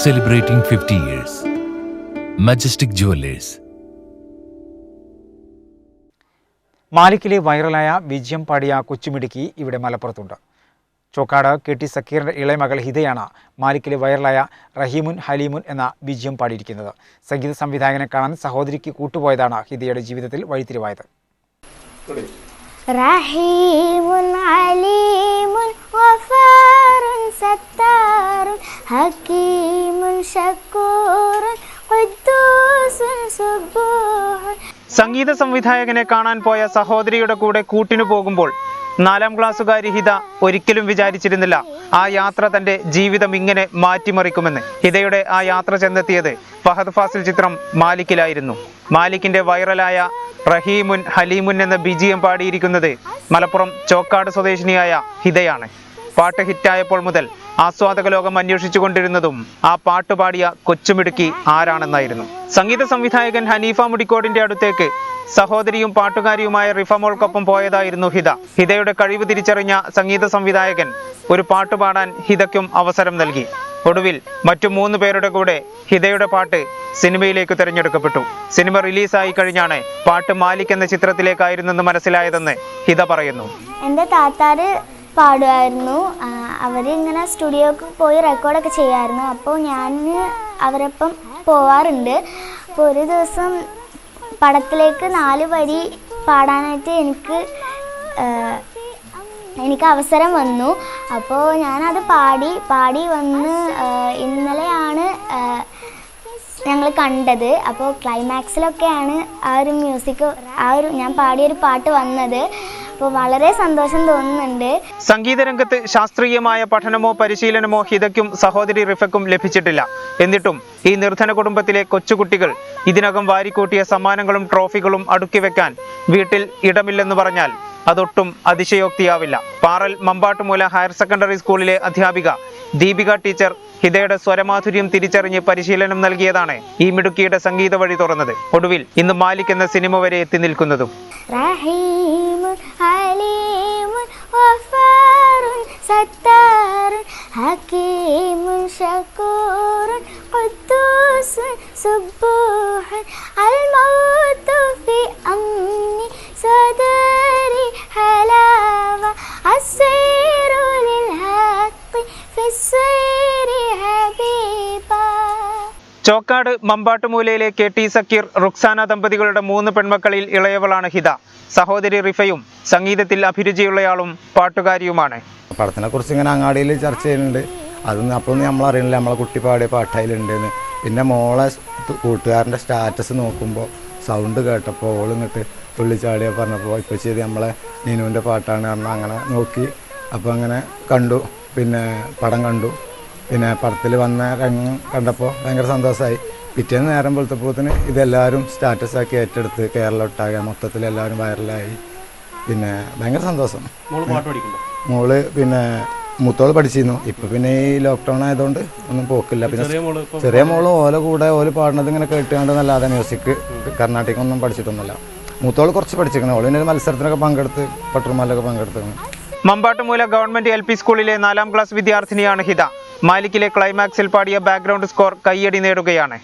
Celebrating fifty years majestic jewellers മാലിക്കിലെ വൈറലായ വിജയം പാടിയ കൊച്ചുമിടുക്കി ഇവിടെ മലപ്പുറത്തുണ്ട്. ചോക്കാട് കെ ടി സക്കീറിന്റെ ഇളയമകൾ ഹിതയാണ് മാലിക്കിലെ വൈറലായ റഹീമുൻ ഹലീമുൻ എന്ന വിജയം പാടിയിരിക്കുന്നത്. സംഗീത സംവിധായകനെ കാണാൻ സഹോദരിക്ക് കൂട്ടുപോയതാണ് ഹിതയുടെ ജീവിതത്തിൽ വഴിത്തിരിവായത്. ഹക്കീ സംഗീത സംവിധായകനെ കാണാൻ പോയ സഹോദരിയുടെ കൂടെ കൂട്ടിനു പോകുമ്പോൾ നാലാം ക്ലാസ്സുകാരി ഹിത ഒരിക്കലും വിചാരിച്ചിരുന്നില്ല ആ യാത്ര തന്റെ ജീവിതം ഇങ്ങനെ മാറ്റിമറിക്കുമെന്ന്. ഹിതയുടെ ആ യാത്ര ചെന്നെത്തിയത് ഫഹദ് ഫാസിൽ ചിത്രം മാലിക്കിലായിരുന്നു. മാലിക്കിന്റെ വൈറലായ റഹീമുൻ ഹലീമുൻ എന്ന ബിജിയം പാടിയിരിക്കുന്നത് മലപ്പുറം ചോക്കാട് സ്വദേശിനിയായ ഹിതയാണ്. പാട്ട് ഹിറ്റായപ്പോൾ മുതൽ ആസ്വാദക ലോകം അന്വേഷിച്ചുകൊണ്ടിരുന്നതും ആ പാട്ടുപാടിയ കൊച്ചുമിടുക്കി ആരാണെന്നായിരുന്നു. സംഗീത സംവിധായകൻ ഹനീഫ മുടിക്കോടിന്റെ അടുത്തേക്ക് സഹോദരിയും പാട്ടുകാരിയുമായ റിഫമോൾക്കൊപ്പം പോയതായിരുന്നു ഹിത. ഹിതയുടെ കഴിവ് തിരിച്ചറിഞ്ഞ സംഗീത സംവിധായകൻ ഒരു പാട്ട് പാടാൻ ഹിതയ്ക്കും അവസരം നൽകി. ഒടുവിൽ മറ്റു മൂന്ന് പേരുടെ കൂടെ ഹിതയുടെ പാട്ട് സിനിമയിലേക്ക് തിരഞ്ഞെടുക്കപ്പെട്ടു. സിനിമ റിലീസായി കഴിഞ്ഞാണ് പാട്ട് മാലിക് എന്ന ചിത്രത്തിലേക്കായിരുന്നെന്ന് മനസ്സിലായതെന്ന് ഹിത പറയുന്നു. എന്റെ താത്താര് പാടുമായിരുന്നു. അവരിങ്ങനെ സ്റ്റുഡിയോക്ക് പോയി റെക്കോർഡൊക്കെ ചെയ്യാമായിരുന്നു അപ്പോൾ ഞാൻ അവരൊപ്പം പോവാറുണ്ട്. അപ്പോൾ ഒരു ദിവസം പടത്തിലേക്ക് നാല് വരി പാടാനായിട്ട് എനിക്ക് എനിക്ക് അവസരം വന്നു. അപ്പോൾ ഞാനത് പാടി പാടി വന്ന് ഇന്നലെയാണ് ഞങ്ങൾ കണ്ടത്. അപ്പോൾ ക്ലൈമാക്സിലൊക്കെയാണ് ആ ഒരു മ്യൂസിക് ആ ഒരു ഞാൻ പാടിയൊരു പാട്ട് വന്നത്. അപ്പോൾ വളരെ സന്തോഷം തോന്നുന്നുണ്ട്. സംഗീത രംഗത്ത് ശാസ്ത്രീയമായ പഠനമോ പരിശീലനമോ ഹിതയ്ക്കും സഹോദരി റിഫക്കും ലഭിച്ചിട്ടില്ല. എന്നിട്ടും ഈ നിർധന കുടുംബത്തിലെ കൊച്ചുകുട്ടികൾ ഇതിനകം വാരിക്കൂട്ടിയ സമ്മാനങ്ങളും ട്രോഫികളും അടുക്കി വെക്കാൻ വീട്ടിൽ ഇടമില്ലെന്ന് പറഞ്ഞാൽ അതൊട്ടും അതിശയോക്തിയാവില്ല. പാറൽ മമ്പാട്ടുമൂല ഹയർ സെക്കൻഡറി സ്കൂളിലെ അധ്യാപിക ദീപിക ടീച്ചർ ഹിതയുടെ സ്വരമാധുര്യം തിരിച്ചറിഞ്ഞ് പരിശീലനം നൽകിയതാണ് ഈ മിടുക്കിയുടെ സംഗീത വഴി തുറന്നത്. ഒടുവിൽ ഇന്ന് മാലിക് എന്ന സിനിമ വരെ എത്തി നിൽക്കുന്നതും. വഫാർ സത്താർ ഹക്കീം ഷക്കൂർ ഖുദ്ദൂസ് സുബ്ബൂഹ് അൽ മൗത്ത് ഫി അംനി സദരി ഹലാവ السير للحق في السير حبيبا ചോക്കാട് മമ്പാട്ടുമൂലയിലെ കെ ടി സക്കീർ റുക്സാന ദമ്പതികളുടെ മൂന്ന് പെൺമക്കളിൽ ഇളയവളാണ് ഹിത സഹോദരി റിഫയും സംഗീതത്തിൽ അഭിരുചിയുള്ളയാളും പാട്ടുകാരിയുമാണ് പടത്തിനെ കുറിച്ച് ഇങ്ങനെ അങ്ങാടിയിൽ ചർച്ച ചെയ്യുന്നുണ്ട്. അതൊന്നും നമ്മൾ അറിയണില്ല. നമ്മളെ കുട്ടി പാടിയ പാട്ടയിലുണ്ടെന്ന് പിന്നെ മോളെ കൂട്ടുകാരന്റെ സ്റ്റാറ്റസ് നോക്കുമ്പോൾ സൗണ്ട് കേട്ടപ്പോൾ ഓൾ ഇങ്ങോട്ട് തുള്ളിച്ചാടിയ പറഞ്ഞപ്പോൾ ഇപ്പോൾ ശരി നമ്മളെ നീനുവിന്റെ പാട്ടാണ് പറഞ്ഞാൽ അങ്ങനെ നോക്കി. അപ്പോൾ അങ്ങനെ കണ്ടു. പിന്നെ പടം കണ്ടു. പിന്നെ പടത്തിൽ വന്ന രംഗം കണ്ടപ്പോൾ ഭയങ്കര സന്തോഷമായി പിറ്റേന്ന് നേരം വെളുത്തപ്പോത്തിന് ഇതെല്ലാവരും സ്റ്റാറ്റസാക്കി ഏറ്റെടുത്ത് കേരളം ഒട്ടാകെ മൊത്തത്തിൽ എല്ലാവരും വൈറലായി പിന്നെ ഭയങ്കര സന്തോഷം. മോൾ പിന്നെ മൂത്തോൾ പഠിച്ചിരുന്നു. ഇപ്പൊ പിന്നെ ഈ ലോക്ക്ഡൗൺ ആയതുകൊണ്ട് ഒന്നും പോക്കില്ല. പിന്നെ ചെറിയ മോൾ ഓല കൂടെ ഓൽ പാടുന്നത് ഇങ്ങനെ കേട്ടുകൊണ്ടെന്നല്ലാതെ മ്യൂസിക് കർണാട്ടിക് ഒന്നും പഠിച്ചിട്ടൊന്നുമില്ല. മൂത്തോൾ കുറച്ച് പഠിച്ചിരിക്കണം ഓൾ പിന്നെ ഒരു മത്സരത്തിനൊക്കെ പങ്കെടുത്ത് പട്ടുമാലൊക്കെ പങ്കെടുത്തിരുന്നു മമ്പാട്ടുമൂല ഗവൺമെന്റ് എൽ പി സ്കൂളിലെ നാലാം ക്ലാസ് വിദ്യാർത്ഥിനിയാണ് ഹിത. മാലിക്കിലെ ക്ലൈമാക്സിൽ പാടിയ ബാക്ക്ഗ്രൗണ്ട് സ്കോർ കയ്യടി നേടുകയാണ്.